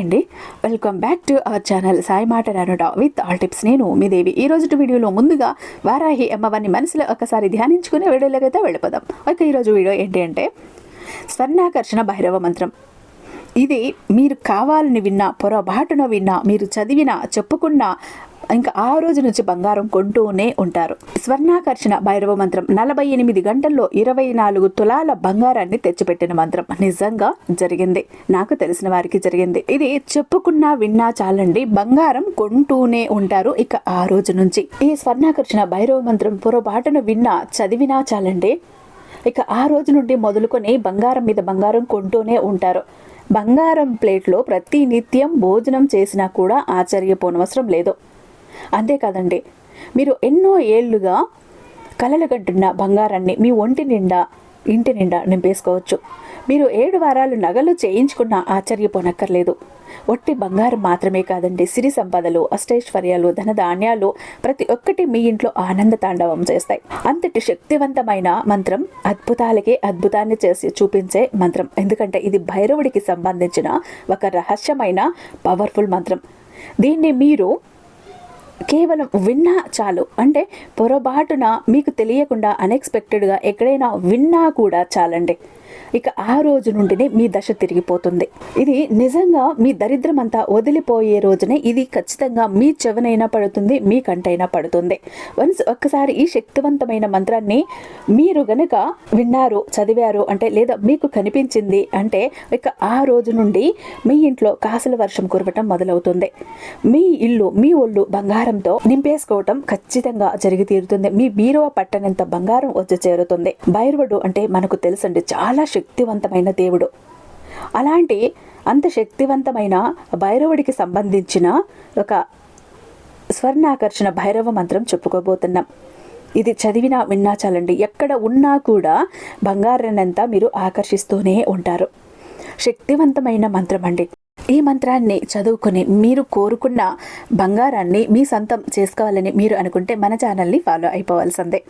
Hi అండి welcome back to our channel Sai మాట నానుట విత్ ఆల్ టిప్స్ నేను మీ దేవి. ఈ రోజు వీడియోలో ముందుగా వారాహి అమ్మవారిని మనసులో ఒకసారి ధ్యానించుకునే వీడియోలోకైతే వెళ్ళిపోదాం. ఓకే ఈరోజు వీడియో ఏంటి అంటే స్వర్ణాకర్షణ భైరవ మంత్రం. ఇది మీరు కావాలని విన్నా పొరపాటున విన్నా మీరు చదివినా చెప్పుకున్నా ఇంకా ఆ రోజు నుంచి బంగారం కొంటూనే ఉంటారు. స్వర్ణాకర్షణ భైరవ మంత్రం నలభై ఎనిమిది గంటల్లో ఇరవై నాలుగు తులాల బంగారాన్ని తెచ్చిపెట్టిన మంత్రం నిజంగా జరిగింది. నాకు తెలిసిన వారికి జరిగింది. ఇది చెప్పుకున్నా విన్నా చాలండి బంగారం కొంటూనే ఉంటారు ఇక ఆ రోజు నుంచి. ఈ స్వర్ణాకర్షణ భైరవ మంత్రం పొరపాటున విన్నా చదివినా చాలండి ఇక ఆ రోజు నుండి మొదలుకొని బంగారం మీద బంగారం కొంటూనే ఉంటారు. బంగారం ప్లేట్లో ప్రతి నిత్యం భోజనం చేసినా కూడా ఆశ్చర్యపోనవసరం లేదు. అంతేకాదండి మీరు ఎన్నో ఏళ్ళుగా కలలుగడ్డున్న బంగారాన్ని మీ ఒంటి నిండా ఇంటి నిండా నింపేసుకోవచ్చు. మీరు ఏడు వారాలు నగలు చేయించుకున్న ఆశ్చర్యపోనక్కర్లేదు. ఒట్టి బంగారం మాత్రమే కాదండి సిరి సంపదలు అష్టైశ్వర్యాలు ధనధాన్యాలు ప్రతి ఒక్కటి మీ ఇంట్లో ఆనంద తాండవం చేస్తాయి. అంతటి శక్తివంతమైన మంత్రం అద్భుతాలకే అద్భుతాన్ని చేసి చూపించే మంత్రం. ఎందుకంటే ఇది భైరవుడికి సంబంధించిన ఒక రహస్యమైన పవర్ఫుల్ మంత్రం. దీన్ని మీరు కేవలం విన్నా చాలు. అంటే పొరపాటున మీకు తెలియకుండా అన్ఎక్స్పెక్టెడ్గా ఎక్కడైనా విన్నా కూడా చాలండి. ఇక ఆ రోజు నుండినే మీ దశ తిరిగిపోతుంది. ఇది నిజంగా మీ దరిద్రం అంతా వదిలిపోయే రోజునే ఇది ఖచ్చితంగా మీ చెవనైనా పడుతుంది మీ కంటైనా పడుతుంది. వన్స్ ఒక్కసారి ఈ శక్తివంతమైన మంత్రాన్ని మీరు గనక విన్నారు చదివారు అంటే లేదా మీకు కనిపించింది అంటే ఇక ఆ రోజు నుండి మీ ఇంట్లో కాసుల వర్షం కురవటం మొదలవుతుంది. మీ ఇల్లు మీ ఒళ్ళు బంగారంతో నింపేసుకోవటం ఖచ్చితంగా జరిగి తీరుతుంది. మీ బీరువ పట్టనంత బంగారం వచ్చి చేరుతుంది. భైరవుడు అంటే మనకు తెలుసండి చాలా శక్తివంతమైన దేవుడు. అలాంటి అంత శక్తివంతమైన భైరవుడికి సంబంధించిన ఒక స్వర్ణాకర్షణ భైరవ మంత్రం చెప్పుకోబోతున్నాం. ఇది చదివినా విన్నా చాలండి. ఎక్కడ ఉన్నా కూడా బంగారాన్నంతా మీరు ఆకర్షిస్తూనే ఉంటారు. శక్తివంతమైన మంత్రం అండి. ఈ మంత్రాన్ని చదువుకుని మీరు కోరుకున్న బంగారాన్ని మీ సొంతం చేసుకోవాలని మీరు అనుకుంటే మన ఛానల్ని ఫాలో అయిపోవాల్సిందే.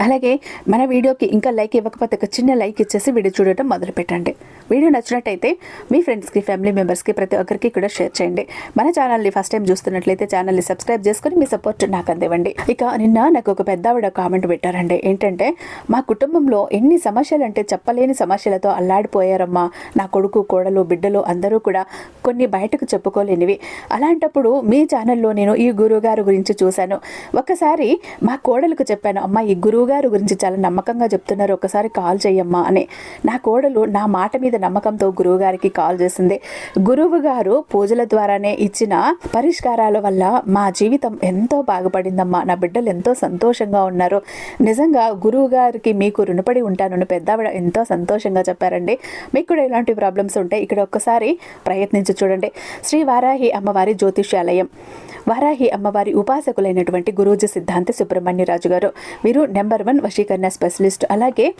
అలాగే మన వీడియోకి ఇంకా లైక్ ఇవ్వకపోతే ఒక చిన్న లైక్ ఇచ్చేసి వీడియో చూడటం మొదలు పెట్టండి వీడియో నచ్చినట్టయితే మీ ఫ్రెండ్స్కి ఫ్యామిలీ మెంబర్స్కి ప్రతి ఒక్కరికి కూడా షేర్ చేయండి. మన ఛానల్ని ఫస్ట్ టైం చూస్తున్నట్లయితే ఛానల్ని సబ్స్క్రైబ్ చేసుకుని మీ సపోర్ట్ నాకు అందివ్వండి. ఇక నిన్న నాకు ఒక పెద్దావిడ కామెంట్ పెట్టారండి. ఏంటంటే మా కుటుంబంలో ఎన్ని సమస్యలు అంటే చెప్పలేని సమస్యలతో అల్లాడిపోయారమ్మా. నా కొడుకు కోడలు బిడ్డలు అందరూ కూడా కొన్ని బయటకు చెప్పుకోలేనివి. అలాంటప్పుడు మీ ఛానల్లో నేను ఈ గురువుగారు గురించి చూశాను. ఒకసారి మా కోడలకు చెప్పాను అమ్మ ఈ గురువు గురువుగారు గురించి చాలా నమ్మకంగా చెప్తున్నారు. ఒకసారి కాల్ చేయమ్మా అని. నా కోడలు నా మాట మీద నమ్మకంతో గురువుగారికి కాల్ చేసింది. గురువు గారు పూజల ద్వారానే ఇచ్చిన పరిష్కారాల వల్ల మా జీవితం ఎంతో బాగుపడిందమ్మా. నా బిడ్డలు ఎంతో సంతోషంగా ఉన్నారు. నిజంగా గురువు గారికి మీకు రుణపడి ఉంటానని పెద్దవిడ ఎంతో సంతోషంగా చెప్పారండి. మీకు కూడా ఇలాంటి ప్రాబ్లమ్స్ ఉంటే ఇక్కడ ఒక్కసారి ప్రయత్నించి చూడండి. శ్రీ వారాహి అమ్మవారి జ్యోతిష్యాలయం. వారాహి అమ్మవారి ఉపాసకులైనటువంటి గురూజీ సిద్ధాంతి సుబ్రహ్మణ్యరాజు గారు వీరు నెంబర్ వన్ వశీకరణ స్పెషలిస్ట్. అలాగే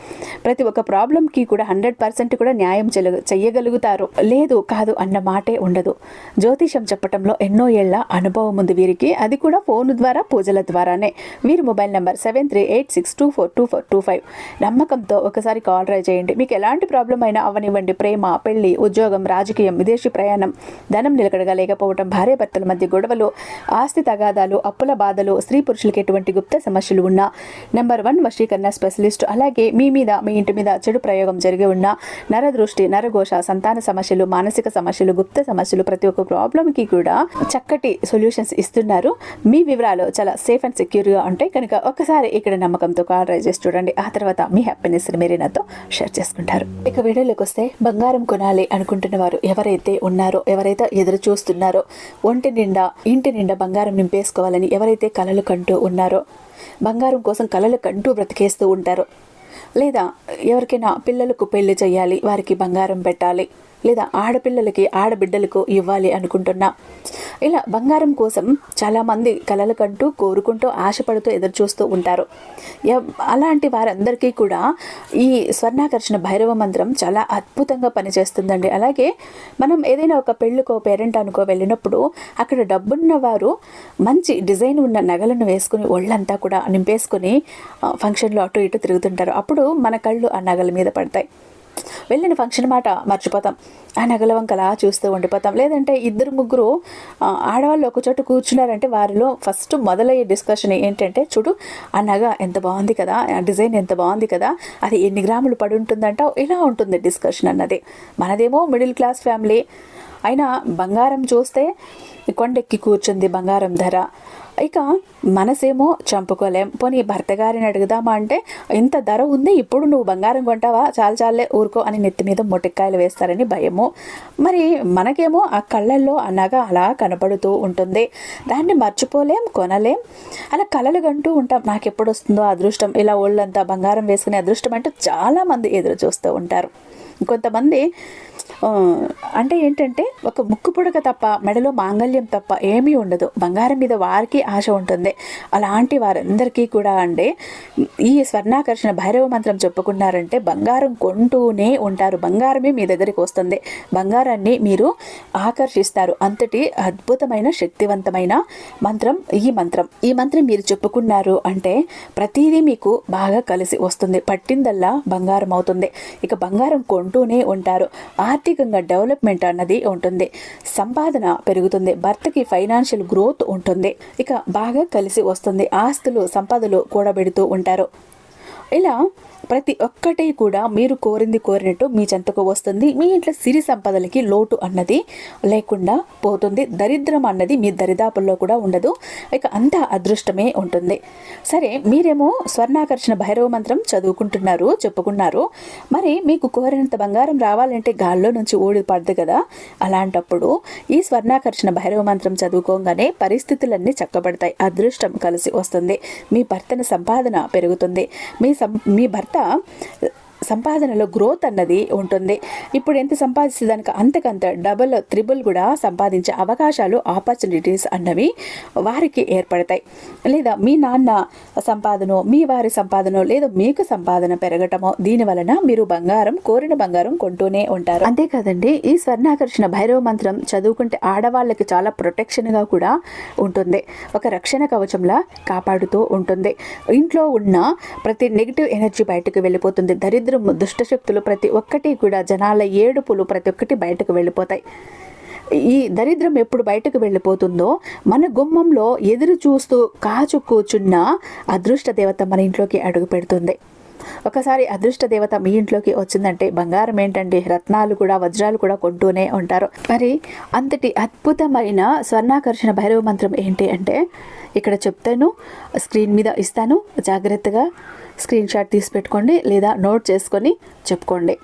ప్రతి ఒక్క ప్రాబ్లంకి కూడా హండ్రెడ్ పర్సెంట్ కూడా న్యాయం చెయ్యగలుగుతారు. లేదు కాదు అన్న మాటే ఉండదు. జ్యోతిషం చెప్పటంలో ఎన్నో ఏళ్ళ అనుభవం ఉంది వీరికి. అది కూడా ఫోన్ ద్వారా పూజల ద్వారానే. వీరి mobile number seven three eight six two four two four two five. నమ్మకంతో ఒకసారి కాల్ ట్రై చేయండి. మీకు ఎలాంటి ప్రాబ్లం అయినా అవనివ్వండి. ప్రేమ పెళ్ళి ఉద్యోగం రాజకీయం విదేశీ ప్రయాణం ధనం నిలకడగా లేకపోవడం భార్యాభర్తల మధ్య గొడవలు ఆస్తి తగాదాలు అప్పుల బాధలు స్త్రీ పురుషులకి ఎటువంటి గుప్త సమస్యలు ఉన్నా నెంబర్ వన్ వశీకరణ స్పెషలిస్ట్ అలాగే మీ మీద మీ ఇంటి మీద చెడు ప్రయోగం జరిగి ఉన్న నరదృష్టి నరఘోష సంతాన సమస్యలు మానసిక సమస్యలు గుప్త సమస్యలు ప్రతి ఒక్క ప్రాబ్లంకి కూడా చక్కటి సొల్యూషన్స్ ఇస్తున్నారు. మీ వివరాలు చాలా సేఫ్ అండ్ సెక్యూర్గా ఉంటాయి. కనుక ఒకసారి ఇక్కడ నమ్మకంతో కాల్ రైజ్ చేసి చూడండి. ఆ తర్వాత మీ హ్యాపీనెస్ మీరు నాతో షేర్ చేసుకుంటారు. ఇక వీడియోలోకి వస్తే బంగారం కొనాలి అనుకుంటున్న వారు ఎవరైతే ఉన్నారో ఎవరైతే ఎదురు చూస్తున్నారో ఒంటి నిండా ఇంటి నిండా బంగారం నింపేసుకోవాలని ఎవరైతే కలలు కంటూ ఉన్నారో బంగారం కోసం కలలు కంటూ బ్రతికేస్తూ ఉంటారు. లేదా ఎవరికైనా పిల్లలకు పెళ్ళి చేయాలి వారికి బంగారం పెట్టాలి. లేదా ఆడపిల్లలకి ఆడబిడ్డలకు ఇవ్వాలి అనుకుంటున్నా. ఇలా బంగారం కోసం చాలామంది కలలు కంటూ కోరుకుంటూ ఆశపడుతూ ఎదురుచూస్తూ ఉంటారు. అలాంటి వారందరికీ కూడా ఈ స్వర్ణాకర్షణ భైరవ మంత్రం చాలా అద్భుతంగా పనిచేస్తుందండి. అలాగే మనం ఏదైనా ఒక పెళ్ళికో పేరెంట్ అనుకో వెళ్ళినప్పుడు అక్కడ డబ్బున్న వారు మంచి డిజైన్ ఉన్న నగలను వేసుకుని ఒళ్ళంతా కూడా నింపేసుకుని ఫంక్షన్లో అటు ఇటు తిరుగుతుంటారు. అప్పుడు మన కళ్ళు ఆ నగల మీద పడతాయి. వెళ్ళిన ఫంక్షన్ మాట మర్చిపోతాం. ఆ నగల వంకలా చూస్తూ ఉండిపోతాం. లేదంటే ఇద్దరు ముగ్గురు ఆడవాళ్ళు ఒక చోట కూర్చున్నారంటే వారిలో ఫస్ట్ మొదలయ్యే డిస్కషన్ ఏంటంటే చూడు ఆ నగ ఎంత బాగుంది కదా ఆ డిజైన్ ఎంత బాగుంది కదా అది ఎన్ని గ్రాములు పడి ఉంటుందంట ఇలా ఉంటుంది డిస్కషన్ అన్నది. మనదేమో మిడిల్ క్లాస్ ఫ్యామిలీ. అయినా బంగారం చూస్తే కొండెక్కి కూర్చుంది బంగారం ధర. ఇక మనసేమో చంపుకోలేం. పోనీ భర్త గారిని అడుగుదామా అంటే ఇంత ధర ఉంది ఇప్పుడు నువ్వు బంగారం కొంటావా? చాలు చాలే ఊరుకో అని నెత్తి మీద మొటిక్కాయలు వేస్తారని భయము. మరి మనకేమో ఆ కళ్ళల్లో అనగా అలా కనపడుతూ ఉంటుంది. దాన్ని మర్చిపోలేం కొనలేం. అలా కళలు కంటూ ఉంటాం. నాకు ఎప్పుడు వస్తుందో అదృష్టం. ఇలా ఒళ్ళంతా బంగారం వేసుకునే అదృష్టం అంటూ చాలామంది ఎదురు చూస్తూ ఉంటారు. కొంతమంది అంటే ఏంటంటే ఒక ముక్కు పుడక తప్ప మెడలో మాంగళ్యం తప్ప ఏమీ ఉండదు. బంగారం మీద వారికి ఆశ ఉంటుంది. అలాంటి వారందరికీ కూడా అంటే ఈ స్వర్ణాకర్షణ భైరవ మంత్రం చెప్పుకున్నారంటే బంగారం కొంటూనే ఉంటారు. బంగారమే మీ దగ్గరికి వస్తుంది. బంగారాన్ని మీరు ఆకర్షిస్తారు. అంతటి అద్భుతమైన శక్తివంతమైన మంత్రం ఈ మంత్రం. ఈ మంత్రం మీరు చెప్పుకున్నారు అంటే ప్రతిదీ మీకు బాగా కలిసి వస్తుంది. పట్టిందల్లా బంగారం అవుతుంది. ఇక బంగారం కొంటూనే ఉంటారు. ఆర్థికంగా డెవలప్మెంట్ అన్నది ఉంటుంది. సంపాదన పెరుగుతుంది. భర్తకి ఫైనాన్షియల్ గ్రోత్ ఉంటుంది. ఇక బాగా కలిసి వస్తుంది. ఆస్తులు సంపదలు కూడబెడుతూ ఉంటారు. ఇలా ప్రతి ఒక్కటి కూడా మీరు కోరింది కోరినట్టు మీ చెంతకు వస్తుంది. మీ ఇంట్లో సిరి సంపదలకి లోటు అన్నది లేకుండా పోతుంది. దరిద్రం అన్నది మీ దరిదాపుల్లో కూడా ఉండదు. ఇక అంతా అదృష్టమే ఉంటుంది. సరే మీరేమో స్వర్ణాకర్షణ భైరవ మంత్రం చదువుకుంటున్నారు చెప్పుకున్నారు. మరి మీకు కోరినంత బంగారం రావాలంటే గాల్లో నుంచి ఓడి పడదు కదా? అలాంటప్పుడు ఈ స్వర్ణాకర్షణ భైరవ మంత్రం చదువుకోగానే పరిస్థితులన్నీ చక్కబడతాయి. అదృష్టం కలిసి వస్తుంది. మీ భర్తన సంపాదన పెరుగుతుంది. మీ సం మీ భర్త సంపాదనలో గ్రోత్ అన్నది ఉంటుంది. ఇప్పుడు ఎంత సంపాదిస్తే దానికి అంతకంత డబుల్ త్రిబుల్ కూడా సంపాదించే అవకాశాలు ఆపర్చునిటీస్ అన్నవి వారికి ఏర్పడతాయి. లేదా మీ నాన్న సంపాదన మీ వారి సంపాదన లేదా మీకు సంపాదన పెరగటమో దీని వలన మీరు బంగారం కోరిన బంగారం కొంటూనే ఉంటారు. అంతేకాదండి ఈ స్వర్ణాకర్షణ భైరవ మంత్రం చదువుకుంటే ఆడవాళ్ళకి చాలా ప్రొటెక్షన్గా కూడా ఉంటుంది. ఒక రక్షణ కవచంలా కాపాడుతూ ఉంటుంది. ఇంట్లో ఉన్న ప్రతి నెగిటివ్ ఎనర్జీ బయటకు వెళ్ళిపోతుంది. దరిద్ర దుష్టశక్తులు ప్రతి ఒక్కటి కూడా జనాల ఏడుపులు ప్రతి ఒక్కటి బయటకు వెళ్ళిపోతాయి. ఈ దరిద్రం ఎప్పుడు బయటకు వెళ్ళిపోతుందో మన గుమ్మంలో ఎదురు చూస్తూ కాచు కూర్చున్న అదృష్ట దేవత మన ఇంట్లోకి అడుగు పెడుతుంది. ఒకసారి అదృష్ట దేవత మీ ఇంట్లోకి వచ్చిందంటే బంగారం ఏంటండి? రత్నాలు కూడా వజ్రాలు కూడా కొంటూనే ఉంటారు. మరి అంతటి అద్భుతమైన స్వర్ణాకర్షణ భైరవ మంత్రం ఏంటి అంటే ఇక్కడ చెప్తాను స్క్రీన్ మీద ఇస్తాను జాగ్రత్తగా. స్క్రీన్ షాట్ తీసి పెట్టుకోండి లేదా నోట్ చేసుకొని చెప్పుకోండి.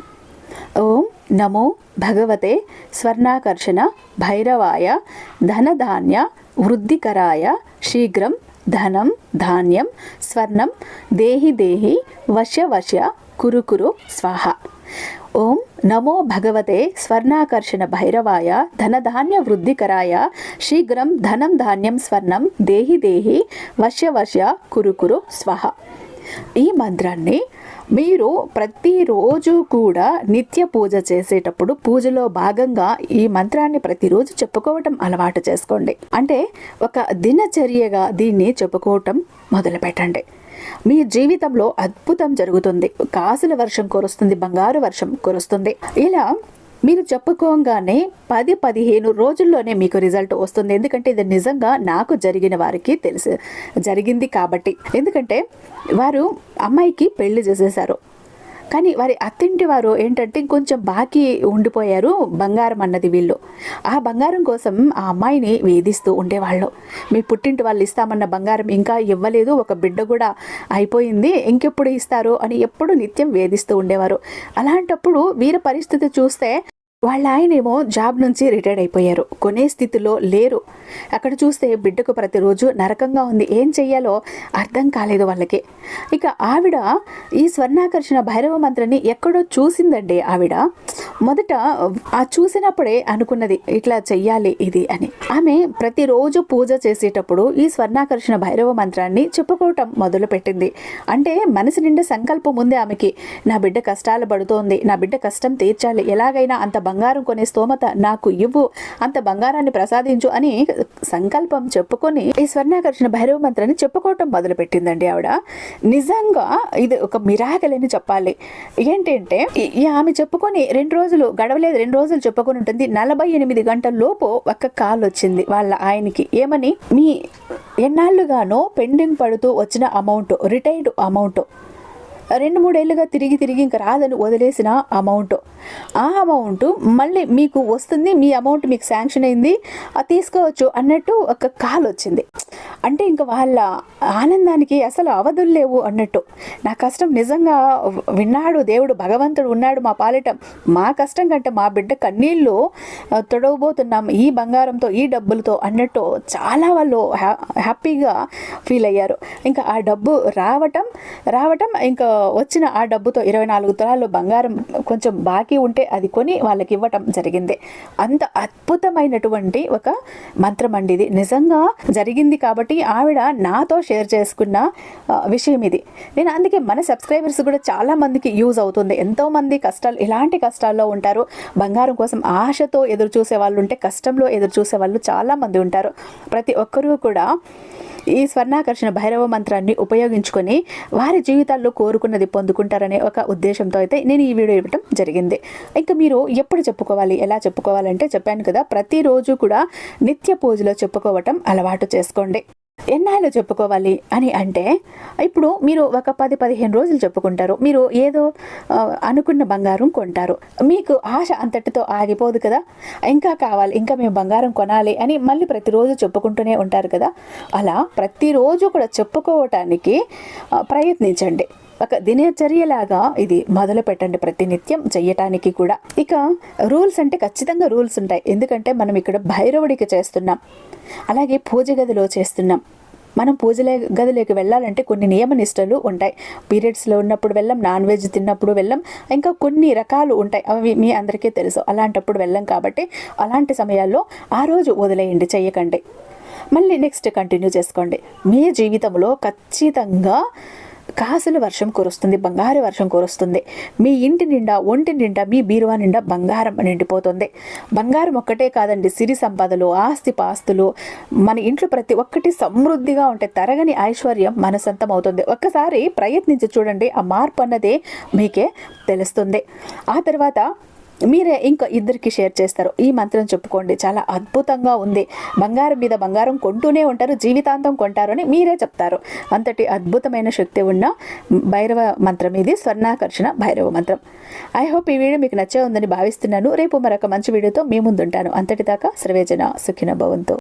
ఓం నమో భగవతే స్వర్ణాకర్షణ భైరవాయ ధనధాన్య వృద్ధికరాయ శీఘ్రం ధనం ధాన్యం స్వర్ణం దేహి దేహి వశ్య వశ్య కురు కురు స్వాహ. ఓం నమో భగవతే స్వర్ణాకర్షణ భైరవాయ ధనధాన్య వృద్ధికరాయ శీఘ్రం ధనం ధాన్యం స్వర్ణం దేహి దేహి వశ్య వశ్య కురు కురు స్వాహ. ఈ మంత్రాన్ని మీరు ప్రతిరోజు కూడా నిత్య పూజ చేసేటప్పుడు పూజలో భాగంగా ఈ మంత్రాన్ని ప్రతిరోజు చెప్పుకోవటం అలవాటు చేసుకోండి. అంటే ఒక దినచర్యగా దీన్ని చెప్పుకోవటం మొదలు పెట్టండి. మీ జీవితంలో అద్భుతం జరుగుతుంది. కాసుల వర్షం కురుస్తుంది బంగారు వర్షం కురుస్తుంది. ఇలా మీరు చెప్పుకోగానే పది పదిహేను రోజుల్లోనే మీకు రిజల్ట్ వస్తుంది. ఎందుకంటే ఇది నిజంగా నాకు జరిగిన వారికి తెలుసు. జరిగింది కాబట్టి. ఎందుకంటే వారు అమ్మాయికి పెళ్ళి చేసేసారు. కానీ వారి అత్తింటి వారు ఏంటంటే ఇంకొంచెం బాకీ ఉండిపోయారు బంగారం అన్నది వీళ్ళు. ఆ బంగారం కోసం ఆ అమ్మాయిని వేధిస్తూ ఉండేవాళ్ళు. మీ పుట్టింటి వాళ్ళు ఇస్తామన్న బంగారం ఇంకా ఇవ్వలేదు ఒక బిడ్డ కూడా అయిపోయింది ఇంకెప్పుడు ఇస్తారు అని ఎప్పుడు నిత్యం వేధిస్తూ ఉండేవారు. అలాంటప్పుడు వీరి పరిస్థితి చూస్తే వాళ్ళ ఆయనేమో జాబ్ నుంచి రిటైర్డ్ అయిపోయారు. కొనే స్థితిలో లేరు. అక్కడ చూస్తే బిడ్డకు ప్రతిరోజు నరకంగా ఉంది. ఏం చెయ్యాలో అర్థం కాలేదు వాళ్ళకి. ఇక ఆవిడ ఈ స్వర్ణాకర్షణ భైరవ మంత్రాన్ని ఎక్కడో చూసిందండి ఆవిడ. మొదట ఆ చూసినప్పుడే అనుకున్నది ఇట్లా చెయ్యాలి ఇది అని. ఆమె ప్రతిరోజు పూజ చేసేటప్పుడు ఈ స్వర్ణాకర్షణ భైరవ మంత్రాన్ని చెప్పుకోవటం మొదలుపెట్టింది. అంటే మనసు నిండా సంకల్పం ఉంది ఆమెకి. నా బిడ్డ కష్టాలు పడుతోంది. నా బిడ్డ కష్టం తీర్చాలి. ఎలాగైనా అంత బంగారం కొనే స్తోమత నాకు ఇవ్వు అంత బంగారాన్ని ప్రసాదించు అని సంకల్పం చెప్పుకొని ఈ స్వర్ణాకర్షణ భైరవ మంత్రాన్ని చెప్పుకోవటం మొదలుపెట్టిందండి ఆవిడ. నిజంగా ఇది ఒక మిరాకల్ అని చెప్పాలి. ఏంటంటే ఈ- ఈ ఆమె చెప్పుకొని రెండు రోజులు గడవలేదు రెండు రోజులు చెప్పుకొని ఉంటుంది. నలభై ఎనిమిది గంటల లోపు ఒక కాల్ వచ్చింది వాళ్ళ ఆయనకి. ఏమని? మీ ఎన్నాళ్ళుగానో పెండింగ్ పడుతూ వచ్చిన అమౌంట్ రిటైర్డ్ అమౌంట్ రెండు మూడేళ్ళుగా తిరిగి తిరిగి ఇంకా రాదని వదిలేసిన అమౌంట్ ఆ అమౌంట్ మళ్ళీ మీకు వస్తుంది మీ అమౌంట్ మీకు శాంక్షన్ అయింది అది తీసుకోవచ్చు అన్నట్టు ఒక కాల్ వచ్చింది. అంటే ఇంకా వాళ్ళ ఆనందానికి అసలు అవధులు లేవు అన్నట్టు. నా కష్టం నిజంగా విన్నాడు దేవుడు భగవంతుడు ఉన్నాడు మా పాలిట. మా కష్టం కంటే మా బిడ్డ కన్నీళ్ళు తొడవబోతున్నాం ఈ బంగారంతో ఈ డబ్బులతో అన్నట్టు చాలా వాళ్ళు హ్యా హ్యాపీగా ఫీల్ అయ్యారు. ఇంకా ఆ డబ్బు రావటం రావటం ఇంకా వచ్చిన ఆ డబ్బుతో ఇరవై నాలుగు తులాలు బంగారం కొంచెం బాకీ ఉంటే అది కొని వాళ్ళకి ఇవ్వటం జరిగింది. అంత అద్భుతమైనటువంటి ఒక మంత్రం అండి ఇది. నిజంగా జరిగింది కాబట్టి ఆవిడ నాతో షేర్ చేసుకున్న విషయం ఇది. నేను అందుకే మన సబ్స్క్రైబర్స్ కూడా చాలా మందికి యూజ్ అవుతుంది. ఎంతో మంది కష్టాలు ఇలాంటి కష్టాల్లో ఉంటారు. బంగారం కోసం ఆశతో ఎదురు చూసే వాళ్ళు ఉంటే కష్టంలో ఎదురు చూసే వాళ్ళు చాలా మంది ఉంటారు. ప్రతి ఒక్కరూ కూడా ఈ స్వర్ణాకర్షణ భైరవ మంత్రాన్ని ఉపయోగించుకొని వారి జీవితాల్లో కోరుకున్నది పొందుకుంటారనే ఒక ఉద్దేశంతో అయితే నేను ఈ వీడియో ఇవ్వటం జరిగింది. ఇంకా మీరు ఎప్పుడు చెప్పుకోవాలి ఎలా చెప్పుకోవాలంటే చెప్పాను కదా ప్రతిరోజు కూడా నిత్య పూజలో చెప్పుకోవటం అలవాటు చేసుకోండి. ఎన్నాళ్ళు చెప్పుకోవాలి అని అంటే ఇప్పుడు మీరు ఒక పది పదిహేను రోజులు చెప్పుకుంటారు. మీరు ఏదో అనుకున్న బంగారం కొంటారు. మీకు ఆశ అంతటితో ఆగిపోదు కదా? ఇంకా కావాలి ఇంకా మేము బంగారం కొనాలి అని మళ్ళీ ప్రతిరోజు చెప్పుకుంటూనే ఉంటారు కదా? అలా ప్రతిరోజు కూడా చెప్పుకోవటానికి ప్రయత్నించండి. ఒక దినచర్యలాగా ఇది మొదలు పెట్టండి ప్రతినిత్యం చెయ్యటానికి కూడా. ఇక రూల్స్ అంటే ఖచ్చితంగా రూల్స్ ఉంటాయి. ఎందుకంటే మనం ఇక్కడ భైరవుడికి చేస్తున్నాం. అలాగే పూజ గదిలో చేస్తున్నాం. మనం పూజలే గదిలోకి వెళ్ళాలంటే కొన్ని నియమ నిష్టలు ఉంటాయి. పీరియడ్స్లో ఉన్నప్పుడు వెళ్ళం నాన్ వెజ్ తిన్నప్పుడు వెళ్ళం ఇంకా కొన్ని రకాలు ఉంటాయి. అవి మీ అందరికీ తెలుసు. అలాంటప్పుడు వెళ్ళం కాబట్టి అలాంటి సమయాల్లో ఆ రోజు వదిలేయండి చెయ్యకండి. మళ్ళీ నెక్స్ట్ కంటిన్యూ చేసుకోండి. మీ జీవితంలో ఖచ్చితంగా కాసుల వర్షం కురుస్తుంది బంగారు వర్షం కురుస్తుంది. మీ ఇంటి నిండా ఒంటి నిండా మీ బీరువా నిండా బంగారం నిండిపోతుంది. బంగారం ఒక్కటే కాదండి సిరి సంపదలు ఆస్తి పాస్తులు. మన ఇంట్లో ప్రతి ఒక్కటి సమృద్ధిగా ఉంటే తరగని ఐశ్వర్యం మన సొంతం అవుతుంది ఒక్కసారి ప్రయత్నించి చూడండి ఆ మార్పు అన్నదే మీకే తెలుస్తుంది. ఆ తర్వాత మీరే ఇంకా ఇద్దరికి షేర్ చేస్తారు. ఈ మంత్రం చెప్పుకోండి. చాలా అద్భుతంగా ఉంది. బంగారం మీద బంగారం కొంటూనే ఉంటారు. జీవితాంతం కొంటారు అని మీరే చెప్తారు. అంతటి అద్భుతమైన శక్తి ఉన్న భైరవ మంత్రం ఇది. స్వర్ణాకర్షణ భైరవ మంత్రం. ఐ హోప్ ఈ వీడియో మీకు నచ్చే ఉందని భావిస్తున్నాను. రేపు మరొక మంచి వీడియోతో మీ ముందుంటాను. అంతటిదాకా సర్వేజన సుఖిన భవంతు.